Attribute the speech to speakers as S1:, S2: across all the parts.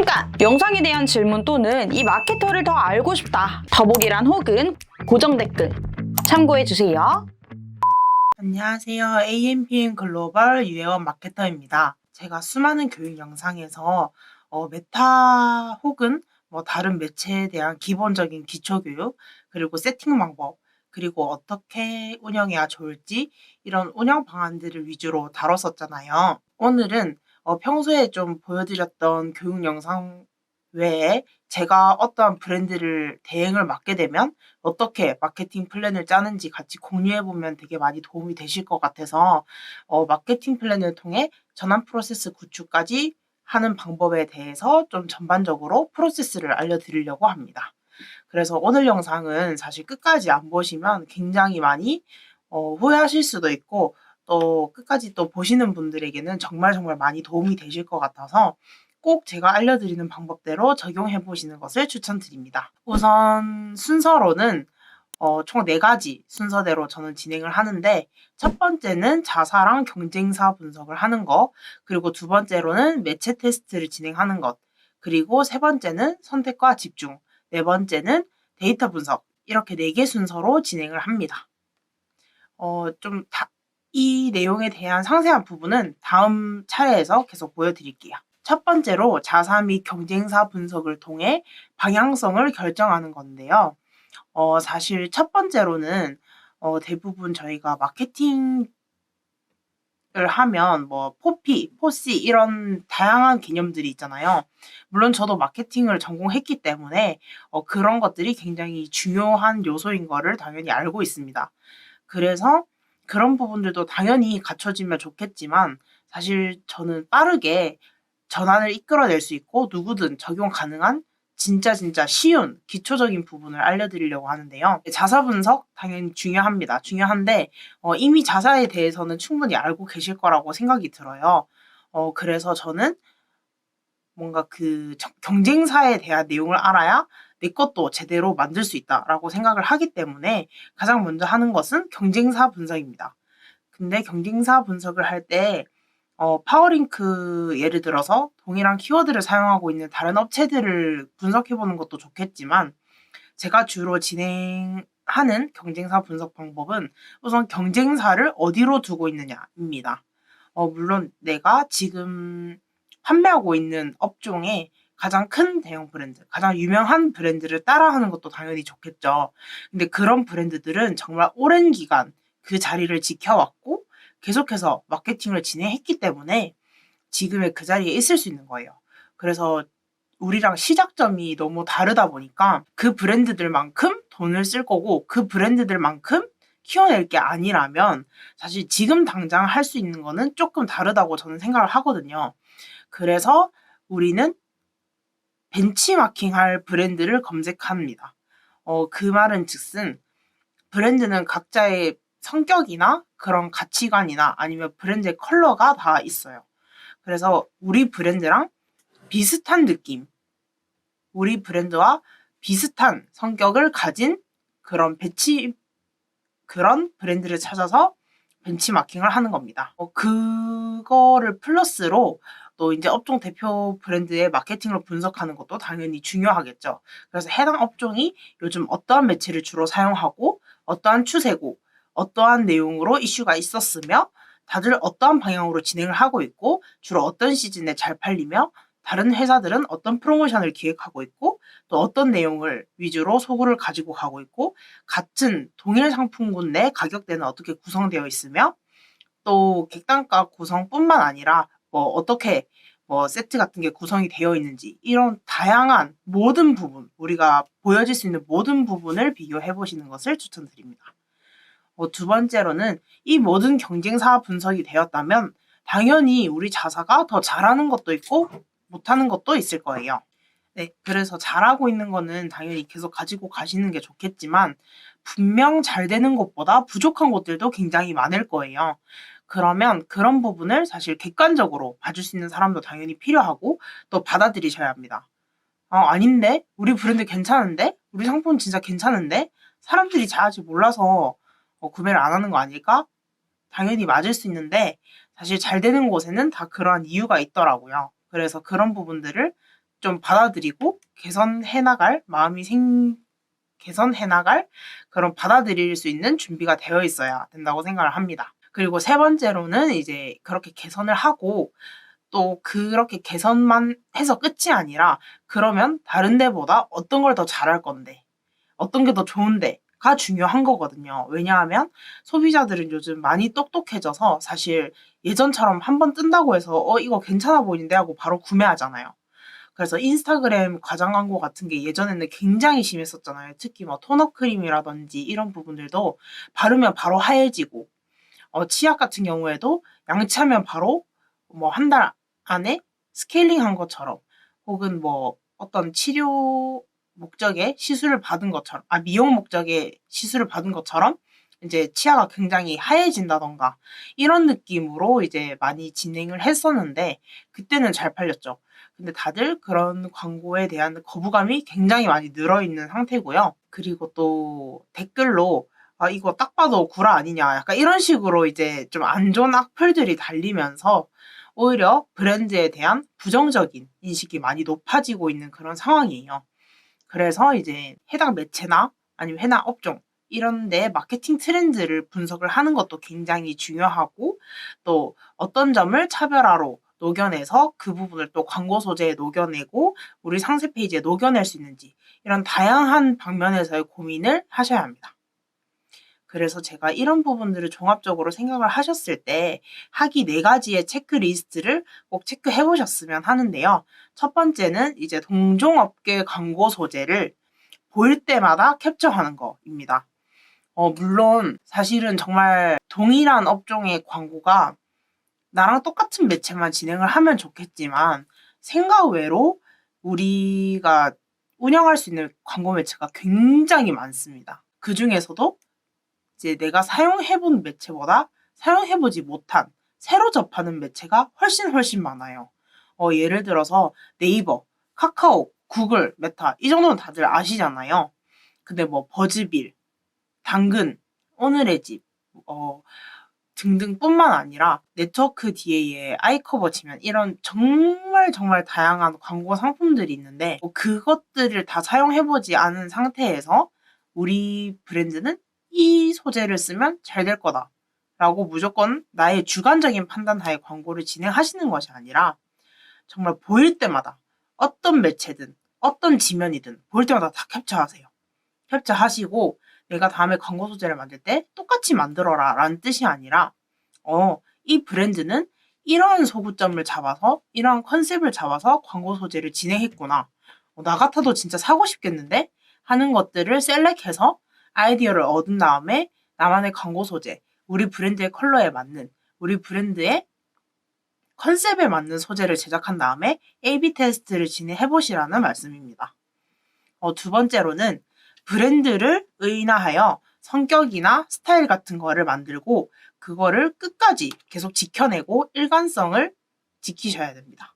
S1: 잠깐! 영상에 대한 질문 또는 이 마케터를 더 알고 싶다. 더보기란 혹은 고정 댓글 참고해주세요.
S2: 안녕하세요. AMPM 글로벌 유혜원 마케터입니다. 제가 수많은 교육 영상에서 어, 메타 혹은 뭐 다른 매체에 대한 기본적인 기초교육, 그리고 세팅 방법, 그리고 어떻게 운영해야 좋을지 이런 운영 방안들을 위주로 다뤘었잖아요. 오늘은 어, 평소에 좀 보여드렸던 교육 영상 외에 제가 어떠한 브랜드를 대행을 맡게 되면 어떻게 마케팅 플랜을 짜는지 같이 공유해 보면 되게 많이 도움이 되실 것 같아서 어, 마케팅 플랜을 통해 전환 프로세스 구축까지 하는 방법에 대해서 좀 전반적으로 프로세스를 알려드리려고 합니다. 그래서 오늘 영상은 사실 끝까지 안 보시면 굉장히 많이 어, 후회하실 수도 있고 또 끝까지 또 보시는 분들에게는 정말 정말 많이 도움이 되실 것 같아서 꼭 제가 알려드리는 방법대로 적용해 보시는 것을 추천드립니다. 우선 순서로는 어, 총 4가지 순서대로 저는 진행을 하는데 첫 번째는 자사랑 경쟁사 분석을 하는 거 그리고 두 번째로는 매체 테스트를 진행하는 것 그리고 세 번째는 선택과 집중 네 번째는 데이터 분석 이렇게 네 개 순서로 진행을 합니다. 어, 좀 이 내용에 대한 상세한 부분은 다음 차례에서 계속 보여드릴게요. 첫 번째로 자사 및 경쟁사 분석을 통해 방향성을 결정하는 건데요. 어, 사실 첫 번째로는 어, 대부분 저희가 마케팅을 하면 뭐 포피, 포시 이런 다양한 개념들이 있잖아요. 물론 저도 마케팅을 전공했기 때문에 어, 그런 것들이 굉장히 중요한 요소인 거를 당연히 알고 있습니다. 그래서 그런 부분들도 당연히 갖춰지면 좋겠지만 사실 저는 빠르게 전환을 이끌어낼 수 있고 누구든 적용 가능한 진짜 진짜 쉬운 기초적인 부분을 알려드리려고 하는데요. 자사 분석 당연히 중요합니다. 중요한데 어, 이미 자사에 대해서는 충분히 알고 계실 거라고 생각이 들어요. 어, 그래서 저는 뭔가 그 경쟁사에 대한 내용을 알아야 내 것도 제대로 만들 수 있다라고 생각을 하기 때문에 가장 먼저 하는 것은 경쟁사 분석입니다. 근데 경쟁사 분석을 할때 어, 파워링크 예를 들어서 동일한 키워드를 사용하고 있는 다른 업체들을 분석해 보는 것도 좋겠지만 제가 주로 진행하는 경쟁사 분석 방법은 우선 경쟁사를 어디로 두고 있느냐입니다. 어, 물론 내가 지금 판매하고 있는 업종에 가장 큰 대형 브랜드, 가장 유명한 브랜드를 따라하는 것도 당연히 좋겠죠. 근데 그런 브랜드들은 정말 오랜 기간 그 자리를 지켜왔고 계속해서 마케팅을 진행했기 때문에 지금의 그 자리에 있을 수 있는 거예요. 그래서 우리랑 시작점이 너무 다르다 보니까 그 브랜드들만큼 돈을 쓸 거고 그 브랜드들만큼 키워낼 게 아니라면 사실 지금 당장 할 수 있는 거는 조금 다르다고 저는 생각을 하거든요. 그래서 우리는 벤치마킹 할 브랜드를 검색합니다. 어, 그 말은 즉슨 브랜드는 각자의 성격이나 그런 가치관이나 아니면 브랜드의 컬러가 다 있어요. 그래서 우리 브랜드랑 비슷한 느낌, 우리 브랜드와 비슷한 성격을 가진 그런 배치, 그런 브랜드를 찾아서 벤치마킹을 하는 겁니다. 어, 그거를 플러스로 또 이제 업종 대표 브랜드의 마케팅을 분석하는 것도 당연히 중요하겠죠. 그래서 해당 업종이 요즘 어떠한 매체를 주로 사용하고 어떠한 추세고 어떠한 내용으로 이슈가 있었으며 다들 어떠한 방향으로 진행을 하고 있고 주로 어떤 시즌에 잘 팔리며 다른 회사들은 어떤 프로모션을 기획하고 있고 또 어떤 내용을 위주로 소구를 가지고 가고 있고 같은 동일 상품군 내 가격대는 어떻게 구성되어 있으며 또 객단가 구성뿐만 아니라 뭐 어떻게 뭐 세트 같은 게 구성이 되어 있는지 이런 다양한 모든 부분 우리가 보여질 수 있는 모든 부분을 비교해 보시는 것을 추천드립니다. 어, 두 번째로는 이 모든 경쟁사 분석이 되었다면 당연히 우리 자사가 더 잘하는 것도 있고 못하는 것도 있을 거예요. 네, 그래서 잘하고 있는 거는 당연히 계속 가지고 가시는 게 좋겠지만 분명 잘 되는 것보다 부족한 것들도 굉장히 많을 거예요. 그러면 그런 부분을 사실 객관적으로 봐줄 수 있는 사람도 당연히 필요하고 또 받아들이셔야 합니다. 어, 아닌데? 우리 브랜드 괜찮은데? 우리 상품 진짜 괜찮은데? 사람들이 잘하지 몰라서 어, 구매를 안 하는 거 아닐까? 당연히 맞을 수 있는데 사실 잘 되는 곳에는 다 그러한 이유가 있더라고요. 그래서 그런 부분들을 좀 받아들이고 개선해 나갈 마음이 생 개선해 나갈 그런 받아들일 수 있는 준비가 되어 있어야 된다고 생각을 합니다. 그리고 세 번째로는 이제 그렇게 개선을 하고 또 그렇게 개선만 해서 끝이 아니라 그러면 다른 데보다 어떤 걸 더 잘할 건데 어떤 게 더 좋은데 가 중요한 거거든요. 왜냐하면 소비자들은 요즘 많이 똑똑해져서 사실 예전처럼 한 번 뜬다고 해서 어 이거 괜찮아 보이는데 하고 바로 구매하잖아요. 그래서 인스타그램 과장 광고 같은 게 예전에는 굉장히 심했었잖아요. 특히 뭐 토너 크림이라든지 이런 부분들도 바르면 바로 하얘지고 어, 치약 같은 경우에도 양치하면 바로 뭐 한 달 안에 스케일링 한 것처럼 혹은 뭐 어떤 치료 목적의 시술을 받은 것처럼 아 미용 목적의 시술을 받은 것처럼 이제 치아가 굉장히 하얘진다던가 이런 느낌으로 이제 많이 진행을 했었는데 그때는 잘 팔렸죠. 근데 다들 그런 광고에 대한 거부감이 굉장히 많이 늘어 있는 상태고요. 그리고 또 댓글로 아 이거 딱 봐도 구라 아니냐 약간 이런 식으로 이제 좀 안 좋은 악플들이 달리면서 오히려 브랜드에 대한 부정적인 인식이 많이 높아지고 있는 그런 상황이에요. 그래서 이제 해당 매체나 아니면 해당 업종 이런 데 마케팅 트렌드를 분석을 하는 것도 굉장히 중요하고 또 어떤 점을 차별화로 녹여내서 그 부분을 또 광고 소재에 녹여내고 우리 상세 페이지에 녹여낼 수 있는지 이런 다양한 방면에서의 고민을 하셔야 합니다. 그래서 제가 이런 부분들을 종합적으로 생각을 하셨을 때 하기 네 가지의 체크리스트를 꼭 체크해 보셨으면 하는데요. 첫 번째는 이제 동종업계 광고 소재를 보일 때마다 캡처하는 거입니다. 어, 물론 사실은 정말 동일한 업종의 광고가 나랑 똑같은 매체만 진행을 하면 좋겠지만 생각 외로 우리가 운영할 수 있는 광고 매체가 굉장히 많습니다. 그 중에서도 이제 내가 사용해본 매체보다 사용해보지 못한 새로 접하는 매체가 훨씬 훨씬 많아요. 어, 예를 들어서 네이버, 카카오, 구글, 메타 이 정도는 다들 아시잖아요. 근데 뭐 버즈빌, 당근, 오늘의 집, 어, 등등뿐만 아니라 네트워크 DA에 아이커버 치면 이런 정말 정말 다양한 광고 상품들이 있는데 뭐 그것들을 다 사용해보지 않은 상태에서 우리 브랜드는 이 소재를 쓰면 잘 될 거다. 라고 무조건 나의 주관적인 판단 하에 광고를 진행하시는 것이 아니라 정말 보일 때마다 어떤 매체든 어떤 지면이든 보일 때마다 다 캡처하세요. 캡처하시고 내가 다음에 광고 소재를 만들 때 똑같이 만들어라 라는 뜻이 아니라 어, 이 브랜드는 이런 소구점을 잡아서 이런 컨셉을 잡아서 광고 소재를 진행했구나. 어, 나 같아도 진짜 사고 싶겠는데? 하는 것들을 셀렉해서 아이디어를 얻은 다음에 나만의 광고 소재, 우리 브랜드의 컬러에 맞는, 우리 브랜드의 컨셉에 맞는 소재를 제작한 다음에 A-B 테스트를 진행해 보시라는 말씀입니다. 어, 두 번째로는 브랜드를 의인화하여 성격이나 스타일 같은 거를 만들고 그거를 끝까지 계속 지켜내고 일관성을 지키셔야 됩니다.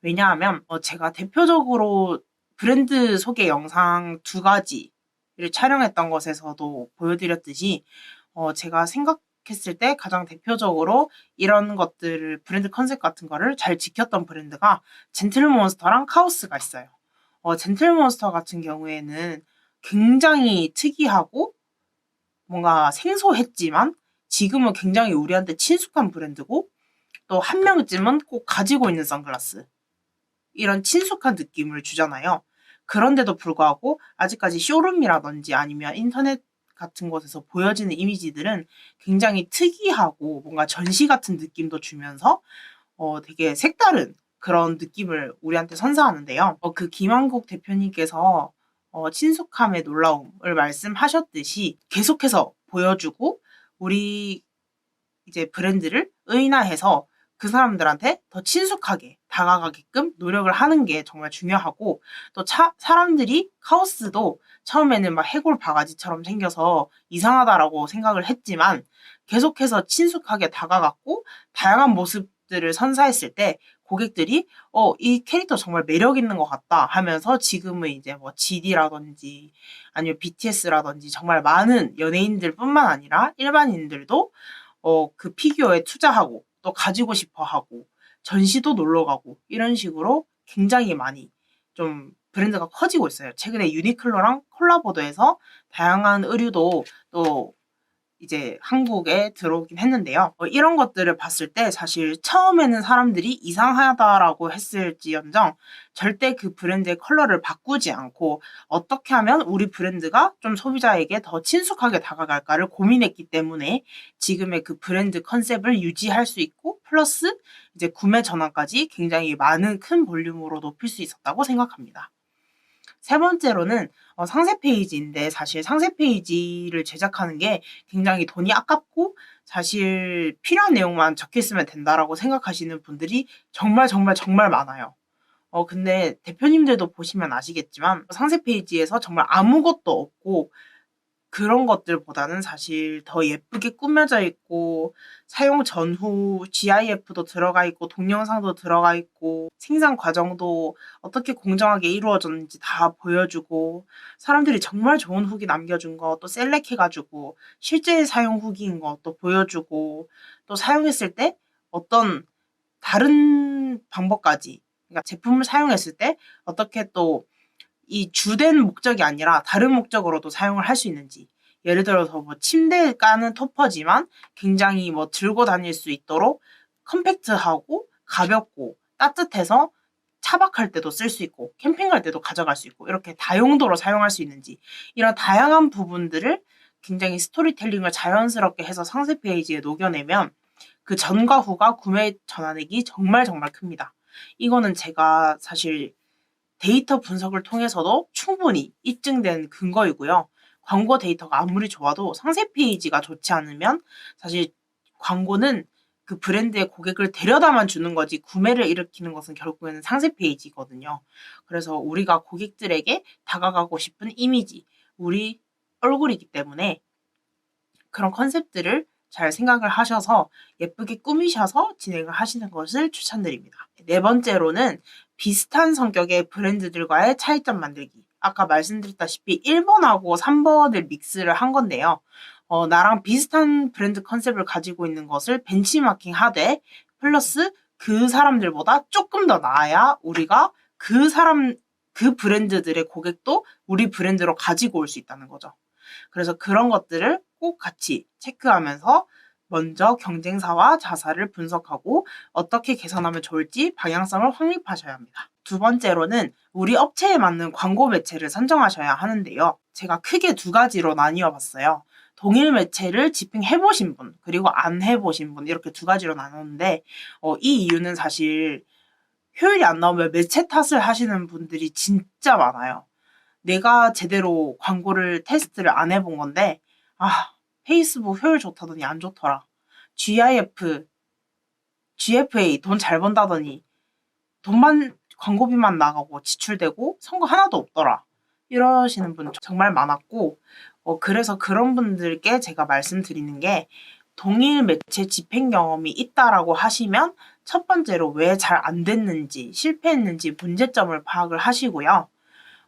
S2: 왜냐하면 어, 제가 대표적으로 브랜드 소개 영상 두 가지 를 촬영했던 것에서도 보여드렸듯이 어, 제가 생각했을 때 가장 대표적으로 이런 것들을 브랜드 컨셉 같은 거를 잘 지켰던 브랜드가 젠틀몬스터랑 카오스가 있어요. 어, 젠틀몬스터 같은 경우에는 굉장히 특이하고 뭔가 생소했지만 지금은 굉장히 우리한테 친숙한 브랜드고 또 한 명쯤은 꼭 가지고 있는 선글라스 이런 친숙한 느낌을 주잖아요. 그런데도 불구하고 아직까지 쇼룸이라든지 아니면 인터넷 같은 곳에서 보여지는 이미지들은 굉장히 특이하고 뭔가 전시 같은 느낌도 주면서 어, 되게 색다른 그런 느낌을 우리한테 선사하는데요. 어, 그 김한국 대표님께서 어, 친숙함의 놀라움을 말씀하셨듯이 계속해서 보여주고 우리 이제 브랜드를 의인화해서 그 사람들한테 더 친숙하게 다가가게끔 노력을 하는 게 정말 중요하고 또 차, 사람들이 카오스도 처음에는 막 해골 바가지처럼 생겨서 이상하다라고 생각을 했지만 계속해서 친숙하게 다가갔고 다양한 모습들을 선사했을 때 고객들이 어, 이 캐릭터 정말 매력 있는 것 같다. 하면서 지금은 이제 뭐 GD라든지 아니면 BTS라든지 정말 많은 연예인들 뿐만 아니라 일반인들도 어, 그 피규어에 투자하고 또 가지고 싶어 하고 전시도 놀러 가고 이런 식으로 굉장히 많이 좀 브랜드가 커지고 있어요. 최근에 유니클로랑 콜라보도 해서 다양한 의류도 또 이제 한국에 들어오긴 했는데요. 어, 이런 것들을 봤을 때 사실 처음에는 사람들이 이상하다라고 했을지언정 절대 그 브랜드의 컬러를 바꾸지 않고 어떻게 하면 우리 브랜드가 좀 소비자에게 더 친숙하게 다가갈까를 고민했기 때문에 지금의 그 브랜드 컨셉을 유지할 수 있고 플러스 이제 구매 전환까지 굉장히 많은 큰 볼륨으로 높일 수 있었다고 생각합니다. 세 번째로는 어, 상세 페이지인데 사실 상세 페이지를 제작하는 게 굉장히 돈이 아깝고 사실 필요한 내용만 적혀 있으면 된다라고 생각하시는 분들이 정말 정말 정말 많아요. 어 근데 대표님들도 보시면 아시겠지만 상세 페이지에서 정말 아무것도 없고 그런 것들보다는 사실 더 예쁘게 꾸며져 있고 사용 전후 GIF도 들어가 있고 동영상도 들어가 있고 생산 과정도 어떻게 공정하게 이루어졌는지 다 보여주고 사람들이 정말 좋은 후기 남겨준 거 또 셀렉해가지고 실제 사용 후기인 거 또 보여주고 또 사용했을 때 어떤 다른 방법까지 그러니까 제품을 사용했을 때 어떻게 또 이 주된 목적이 아니라 다른 목적으로도 사용을 할 수 있는지 예를 들어서 뭐 침대에 까는 토퍼지만 굉장히 뭐 들고 다닐 수 있도록 컴팩트하고 가볍고 따뜻해서 차박할 때도 쓸 수 있고 캠핑 갈 때도 가져갈 수 있고 이렇게 다용도로 사용할 수 있는지 이런 다양한 부분들을 굉장히 스토리텔링을 자연스럽게 해서 상세 페이지에 녹여내면 그 전과 후가 구매 전환액이 정말 정말 큽니다. 이거는 제가 사실 데이터 분석을 통해서도 충분히 입증된 근거이고요. 광고 데이터가 아무리 좋아도 상세 페이지가 좋지 않으면 사실 광고는 그 브랜드의 고객을 데려다만 주는 거지 구매를 일으키는 것은 결국에는 상세 페이지거든요. 그래서 우리가 고객들에게 다가가고 싶은 이미지, 우리 얼굴이기 때문에 그런 컨셉들을 잘 생각을 하셔서 예쁘게 꾸미셔서 진행을 하시는 것을 추천드립니다. 네 번째로는 비슷한 성격의 브랜드들과의 차이점 만들기. 아까 말씀드렸다시피 1번하고 3번을 믹스를 한 건데요. 어, 나랑 비슷한 브랜드 컨셉을 가지고 있는 것을 벤치마킹 하되 플러스 그 사람들보다 조금 더 나아야 우리가 그 사람 그 브랜드들의 고객도 우리 브랜드로 가지고 올 수 있다는 거죠. 그래서 그런 것들을 꼭 같이 체크하면서 먼저 경쟁사와 자사를 분석하고 어떻게 개선하면 좋을지 방향성을 확립하셔야 합니다. 두 번째로는 우리 업체에 맞는 광고 매체를 선정하셔야 하는데요. 제가 크게 두 가지로 나뉘어 봤어요. 동일 매체를 집행해 보신 분, 그리고 안 해 보신 분, 이렇게 두 가지로 나눴는데, 어, 이 이유는 사실 효율이 안 나오면 매체 탓을 하시는 분들이 진짜 많아요. 내가 제대로 광고를 테스트를 안 해본 건데, 아, 페이스북 효율 좋다더니 안 좋더라. GIF, GFA 돈 잘 번다더니 돈만 광고비만 나가고 지출되고 선거 하나도 없더라. 이러시는 분 정말 많았고 어, 그래서 그런 분들께 제가 말씀드리는 게 동일 매체 집행 경험이 있다라고 하시면 첫 번째로 왜 잘 안 됐는지 실패했는지 문제점을 파악을 하시고요.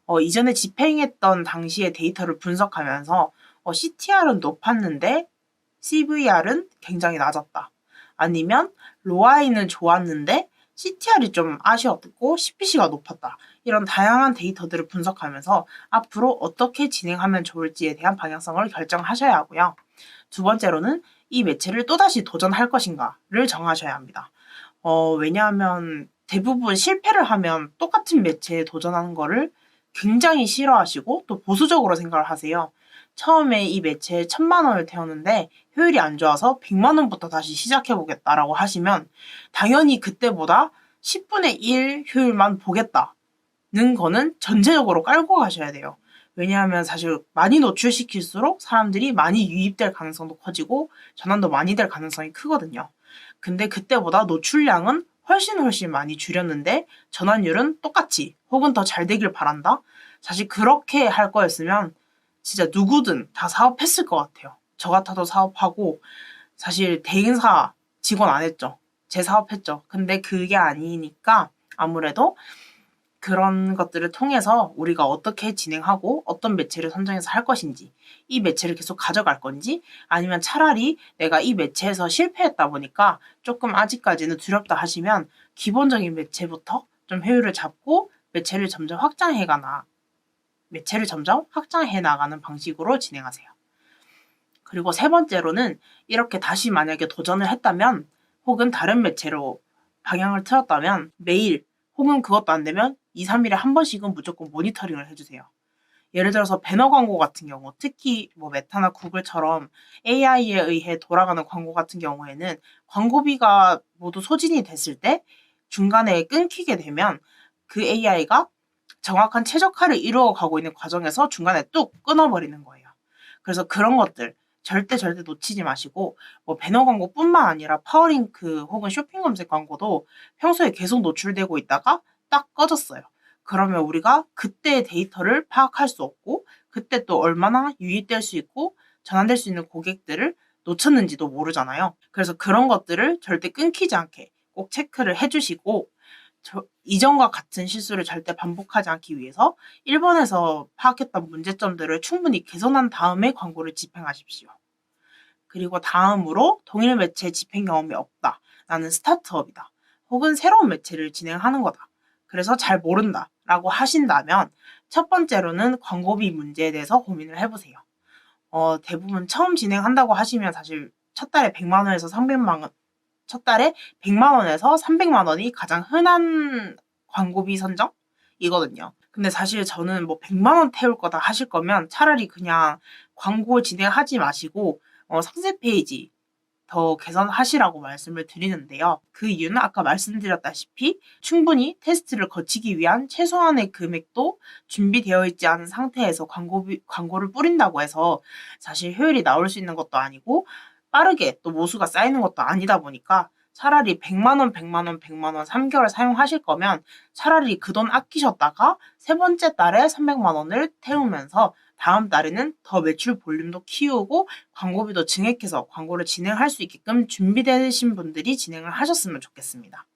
S2: 어, 이전에 집행했던 당시의 데이터를 분석하면서 어, CTR은 높았는데 CVR은 굉장히 낮았다. 아니면 로아이는 좋았는데 CTR이 좀 아쉬웠고 CPC가 높았다. 이런 다양한 데이터들을 분석하면서 앞으로 어떻게 진행하면 좋을지에 대한 방향성을 결정하셔야 하고요. 두 번째로는 이 매체를 또다시 도전할 것인가를 정하셔야 합니다. 어, 왜냐하면 대부분 실패를 하면 똑같은 매체에 도전하는 거를 굉장히 싫어하시고 또 보수적으로 생각을 하세요. 처음에 이 매체에 천만 원을 태웠는데 효율이 안 좋아서 100만 원부터 다시 시작해 보겠다라고 하시면 당연히 그때보다 10분의 1 효율만 보겠다는 거는 전체적으로 깔고 가셔야 돼요. 왜냐하면 사실 많이 노출시킬수록 사람들이 많이 유입될 가능성도 커지고 전환도 많이 될 가능성이 크거든요. 근데 그때보다 노출량은 훨씬 훨씬 많이 줄였는데 전환율은 똑같이 혹은 더 잘 되길 바란다. 사실 그렇게 할 거였으면 진짜 누구든 다 사업했을 것 같아요. 저 같아도 사업하고 사실 대행사 직원 안 했죠. 제 사업했죠. 근데 그게 아니니까 아무래도 그런 것들을 통해서 우리가 어떻게 진행하고 어떤 매체를 선정해서 할 것인지 이 매체를 계속 가져갈 건지 아니면 차라리 내가 이 매체에서 실패했다 보니까 조금 아직까지는 두렵다 하시면 기본적인 매체부터 좀 효율을 잡고 매체를 점점 확장해가나 매체를 점점 확장해 나가는 방식으로 진행하세요. 그리고 세 번째로는 이렇게 다시 만약에 도전을 했다면 혹은 다른 매체로 방향을 틀었다면 매일 혹은 그것도 안 되면 2, 3일에 한 번씩은 무조건 모니터링을 해주세요. 예를 들어서 배너 광고 같은 경우, 특히 뭐 메타나 구글처럼 AI에 의해 돌아가는 광고 같은 경우에는 광고비가 모두 소진이 됐을 때 중간에 끊기게 되면 그 AI가 정확한 최적화를 이루어 가고 있는 과정에서 중간에 뚝 끊어버리는 거예요. 그래서 그런 것들 절대 절대 놓치지 마시고 뭐 배너 광고뿐만 아니라 파워링크 혹은 쇼핑 검색 광고도 평소에 계속 노출되고 있다가 딱 꺼졌어요. 그러면 우리가 그때의 데이터를 파악할 수 없고 그때 또 얼마나 유입될 수 있고 전환될 수 있는 고객들을 놓쳤는지도 모르잖아요. 그래서 그런 것들을 절대 끊기지 않게 꼭 체크를 해주시고 저- 이전과 같은 실수를 절대 반복하지 않기 위해서 1번에서 파악했던 문제점들을 충분히 개선한 다음에 광고를 집행하십시오. 그리고 다음으로 동일 매체 집행 경험이 없다. 나는 스타트업이다. 혹은 새로운 매체를 진행하는 거다. 그래서 잘 모른다. 라고 하신다면 첫 번째로는 광고비 문제에 대해서 고민을 해보세요. 어, 대부분 처음 진행한다고 하시면 사실 첫 달에 100만 원에서 300만 원, 첫 달에 100만 원에서 300만 원이 가장 흔한 광고비 선정이거든요. 근데 사실 저는 뭐 100만 원 태울 거다 하실 거면 차라리 그냥 광고 진행하지 마시고 어, 상세 페이지 더 개선하시라고 말씀을 드리는데요. 그 이유는 아까 말씀드렸다시피 충분히 테스트를 거치기 위한 최소한의 금액도 준비되어 있지 않은 상태에서 광고비, 광고를 뿌린다고 해서 사실 효율이 나올 수 있는 것도 아니고 빠르게 또 모수가 쌓이는 것도 아니다 보니까 차라리 100만원, 100만원, 100만원 3개월 사용하실 거면 차라리 그 돈 아끼셨다가 세 번째 달에 300만원을 태우면서 다음 달에는 더 매출 볼륨도 키우고 광고비도 증액해서 광고를 진행할 수 있게끔 준비되신 분들이 진행을 하셨으면 좋겠습니다.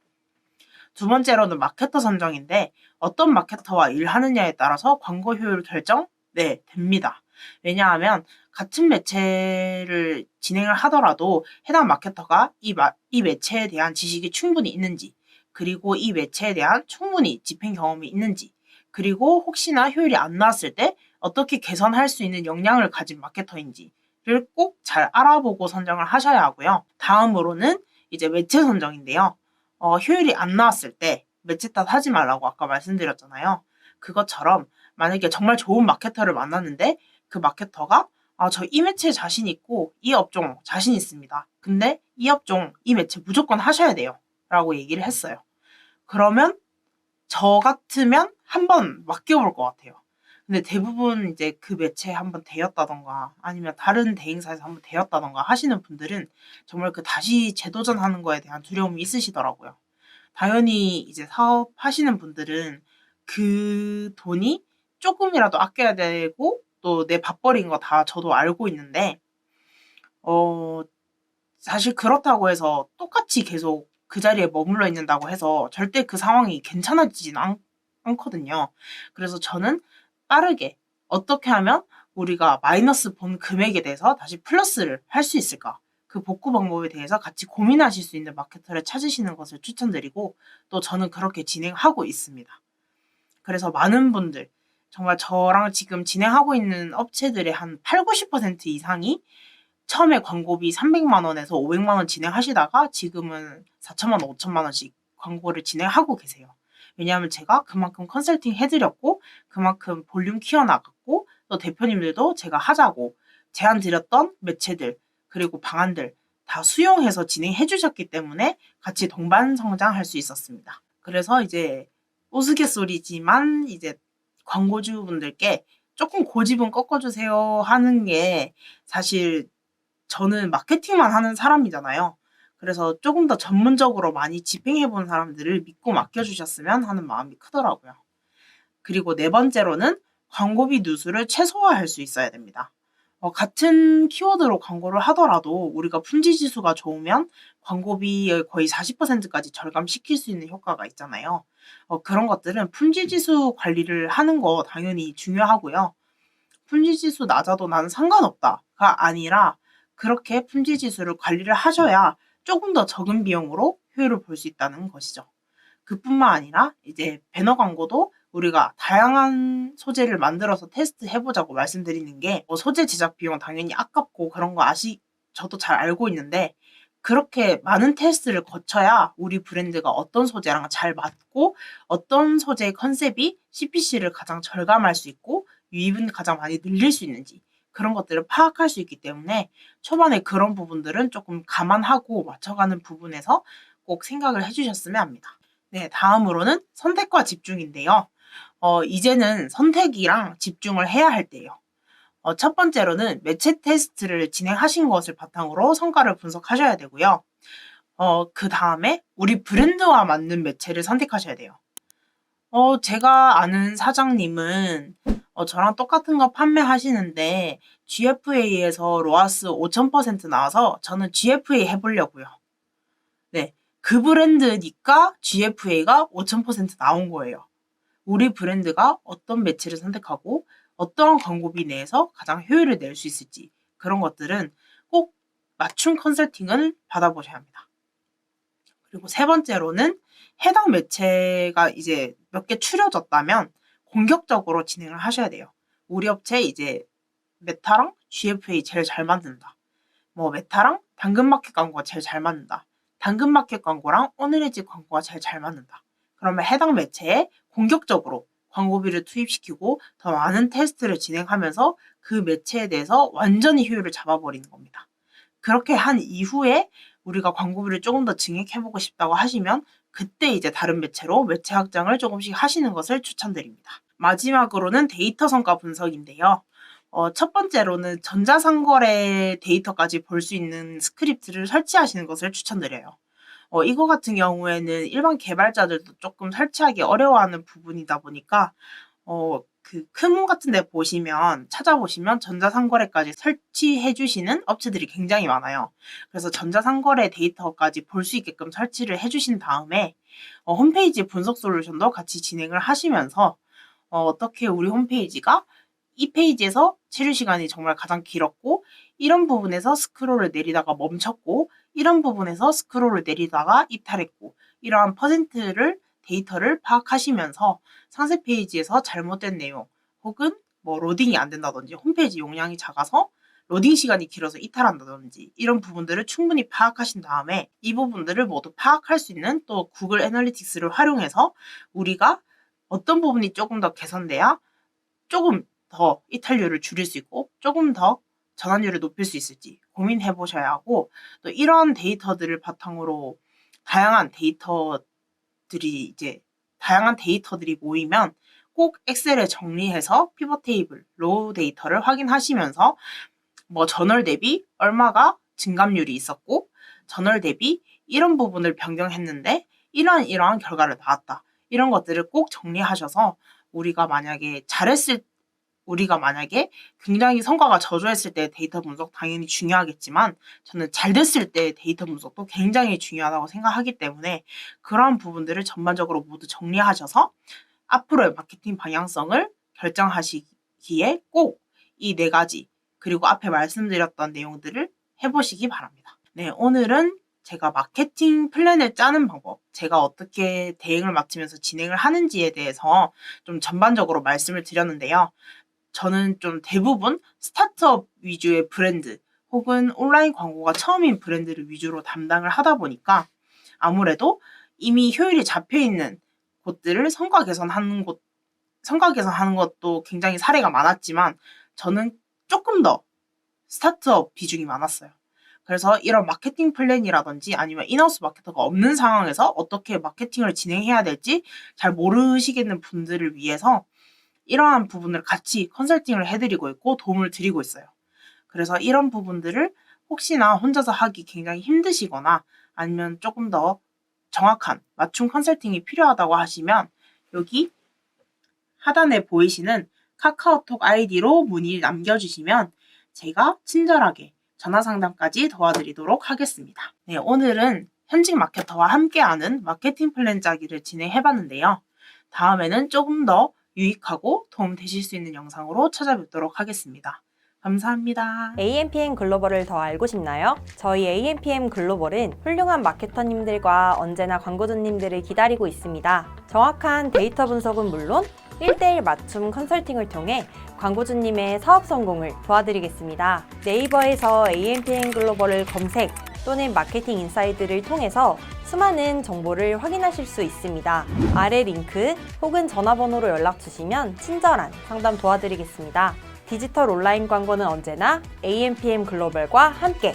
S2: 두 번째로는 마케터 선정인데 어떤 마케터와 일하느냐에 따라서 광고 효율 결정 네 됩니다. 왜냐하면 같은 매체를 진행을 하더라도 해당 마케터가 이, 마, 이 매체에 대한 지식이 충분히 있는지 그리고 이 매체에 대한 충분히 집행 경험이 있는지 그리고 혹시나 효율이 안 나왔을 때 어떻게 개선할 수 있는 역량을 가진 마케터인지를 꼭 잘 알아보고 선정을 하셔야 하고요. 다음으로는 이제 매체 선정인데요. 어, 효율이 안 나왔을 때 매체 탓 하지 말라고 아까 말씀드렸잖아요. 그것처럼 만약에 정말 좋은 마케터를 만났는데 그 마케터가 아, 저 이 매체에 자신 있고 이 업종 자신 있습니다. 근데 이 업종, 이 매체 무조건 하셔야 돼요. 라고 얘기를 했어요. 그러면 저 같으면 한 번 맡겨볼 것 같아요. 근데 대부분 이제 그 매체에 한번 되었다던가 아니면 다른 대행사에서 한번 되었다던가 하시는 분들은 정말 그 다시 재도전하는 거에 대한 두려움이 있으시더라고요. 당연히 이제 사업하시는 분들은 그 돈이 조금이라도 아껴야 되고 또 내 밥벌이인 거 다 저도 알고 있는데 어 사실 그렇다고 해서 똑같이 계속 그 자리에 머물러 있는다고 해서 절대 그 상황이 괜찮아지진 않, 않거든요. 그래서 저는 빠르게 어떻게 하면 우리가 마이너스 본 금액에 대해서 다시 플러스를 할 수 있을까? 그 복구 방법에 대해서 같이 고민하실 수 있는 마케터를 찾으시는 것을 추천드리고 또 저는 그렇게 진행하고 있습니다. 그래서 많은 분들 정말 저랑 지금 진행하고 있는 업체들의 한 8, 90% 이상이 처음에 광고비 300만 원에서 500만 원 진행하시다가 지금은 4천만 원, 5천만 원씩 광고를 진행하고 계세요. 왜냐하면 제가 그만큼 컨설팅 해드렸고 그만큼 볼륨 키워나갔고 또 대표님들도 제가 하자고 제안 드렸던 매체들 그리고 방안들 다 수용해서 진행해 주셨기 때문에 같이 동반 성장할 수 있었습니다. 그래서 이제 우스갯소리지만 이제 광고주분들께 조금 고집은 꺾어주세요 하는 게 사실 저는 마케팅만 하는 사람이잖아요. 그래서 조금 더 전문적으로 많이 집행해 본 사람들을 믿고 맡겨주셨으면 하는 마음이 크더라고요. 그리고 네 번째로는 광고비 누수를 최소화할 수 있어야 됩니다. 어, 같은 키워드로 광고를 하더라도 우리가 품질 지수가 좋으면 광고비의 거의 40%까지 절감시킬 수 있는 효과가 있잖아요. 어, 그런 것들은 품질 지수 관리를 하는 거 당연히 중요하고요. 품질 지수 낮아도 나는 상관없다가 아니라 그렇게 품질 지수를 관리를 하셔야 조금 더 적은 비용으로 효율을 볼 수 있다는 것이죠. 그뿐만 아니라 이제 배너 광고도 우리가 다양한 소재를 만들어서 테스트 해보자고 말씀드리는 게 뭐 소재 제작 비용 당연히 아깝고 그런 거 아시 저도 잘 알고 있는데 그렇게 많은 테스트를 거쳐야 우리 브랜드가 어떤 소재랑 잘 맞고 어떤 소재의 컨셉이 CPC를 가장 절감할 수 있고 유입은 가장 많이 늘릴 수 있는지 그런 것들을 파악할 수 있기 때문에 초반에 그런 부분들은 조금 감안하고 맞춰가는 부분에서 꼭 생각을 해주셨으면 합니다. 네, 다음으로는 선택과 집중인데요. 어, 이제는 선택이랑 집중을 해야 할 때예요. 어, 첫 번째로는 매체 테스트를 진행하신 것을 바탕으로 성과를 분석하셔야 되고요. 어, 그 다음에 우리 브랜드와 맞는 매체를 선택하셔야 돼요. 어, 제가 아는 사장님은 어, 저랑 똑같은 거 판매하시는데 GFA에서 로아스 5000% 나와서 저는 GFA 해보려고요. 네. 그 브랜드니까 GFA가 5000% 나온 거예요. 우리 브랜드가 어떤 매체를 선택하고 어떠한 광고비 내에서 가장 효율을 낼 수 있을지 그런 것들은 꼭 맞춤 컨설팅을 받아보셔야 합니다. 그리고 세 번째로는 해당 매체가 이제 몇 개 추려졌다면 공격적으로 진행을 하셔야 돼요. 우리 업체 이제 메타랑 GFA 제일 잘 만든다. 뭐 메타랑 당근마켓 광고가 제일 잘 맞는다. 당근마켓 광고랑 오늘의 집 광고가 제일 잘 맞는다. 그러면 해당 매체에 공격적으로 광고비를 투입시키고 더 많은 테스트를 진행하면서 그 매체에 대해서 완전히 효율을 잡아버리는 겁니다. 그렇게 한 이후에 우리가 광고비를 조금 더 증액해보고 싶다고 하시면 그때 이제 다른 매체로 매체 확장을 조금씩 하시는 것을 추천드립니다. 마지막으로는 데이터 성과 분석인데요. 어, 첫 번째로는 전자상거래 데이터까지 볼 수 있는 스크립트를 설치하시는 것을 추천드려요. 어, 이거 같은 경우에는 일반 개발자들도 조금 설치하기 어려워하는 부분이다 보니까 어, 그 크문 같은 데 보시면 찾아보시면 전자상거래까지 설치해 주시는 업체들이 굉장히 많아요. 그래서 전자상거래 데이터까지 볼 수 있게끔 설치를 해 주신 다음에 어, 홈페이지 분석 솔루션도 같이 진행을 하시면서 어, 어떻게 우리 홈페이지가 이 페이지에서 체류 시간이 정말 가장 길었고 이런 부분에서 스크롤을 내리다가 멈췄고 이런 부분에서 스크롤을 내리다가 이탈했고 이러한 퍼센트를 데이터를 파악하시면서 상세 페이지에서 잘못된 내용 혹은 뭐 로딩이 안 된다든지 홈페이지 용량이 작아서 로딩 시간이 길어서 이탈한다든지 이런 부분들을 충분히 파악하신 다음에 이 부분들을 모두 파악할 수 있는 또 구글 애널리틱스를 활용해서 우리가 어떤 부분이 조금 더 개선돼야 조금 더 이탈률을 줄일 수 있고 조금 더 전환율을 높일 수 있을지 고민해 보셔야 하고 또 이런 데이터들을 바탕으로 다양한 데이터들이 이제 다양한 데이터들이 모이면 꼭 엑셀에 정리해서 피벗 테이블, 로우 데이터를 확인하시면서 뭐 전월 대비 얼마가 증감률이 있었고 전월 대비 이런 부분을 변경했는데 이러한 이러한 결과를 나왔다. 이런 것들을 꼭 정리하셔서 우리가 만약에 잘했을 우리가 만약에 굉장히 성과가 저조했을 때 데이터 분석 당연히 중요하겠지만 저는 잘 됐을 때 데이터 분석도 굉장히 중요하다고 생각하기 때문에 그러한 부분들을 전반적으로 모두 정리하셔서 앞으로의 마케팅 방향성을 결정하시기에 꼭 이 네 가지 그리고 앞에 말씀드렸던 내용들을 해보시기 바랍니다. 네, 오늘은 제가 마케팅 플랜을 짜는 방법, 제가 어떻게 대응을 맡으면서 진행을 하는지에 대해서 좀 전반적으로 말씀을 드렸는데요. 저는 좀 대부분 스타트업 위주의 브랜드 혹은 온라인 광고가 처음인 브랜드를 위주로 담당을 하다 보니까 아무래도 이미 효율이 잡혀 있는 곳들을 성과 개선하는 곳, 성과 개선하는 것도 굉장히 사례가 많았지만 저는 조금 더 스타트업 비중이 많았어요. 그래서 이런 마케팅 플랜이라든지 아니면 인하우스 마케터가 없는 상황에서 어떻게 마케팅을 진행해야 될지 잘 모르시겠는 분들을 위해서 이러한 부분을 같이 컨설팅을 해드리고 있고 도움을 드리고 있어요. 그래서 이런 부분들을 혹시나 혼자서 하기 굉장히 힘드시거나 아니면 조금 더 정확한 맞춤 컨설팅이 필요하다고 하시면 여기 하단에 보이시는 카카오톡 아이디로 문의를 남겨주시면 제가 친절하게 전화 상담까지 도와드리도록 하겠습니다. 네, 오늘은 현직 마케터와 함께하는 마케팅 플랜 짜기를 진행해봤는데요. 다음에는 조금 더 유익하고 도움 되실 수 있는 영상으로 찾아뵙도록 하겠습니다. 감사합니다.
S3: AMPM 글로벌을 더 알고 싶나요? 저희 AMPM 글로벌은 훌륭한 마케터님들과 언제나 광고주님들을 기다리고 있습니다. 정확한 데이터 분석은 물론 1대1 맞춤 컨설팅을 통해 광고주님의 사업 성공을 도와드리겠습니다. 네이버에서 AMPM 글로벌을 검색 또는 마케팅 인사이드를 통해서 수많은 정보를 확인하실 수 있습니다. 아래 링크 혹은 전화번호로 연락 주시면 친절한 상담 도와드리겠습니다. 디지털 온라인 광고는 언제나 AMPM 글로벌과 함께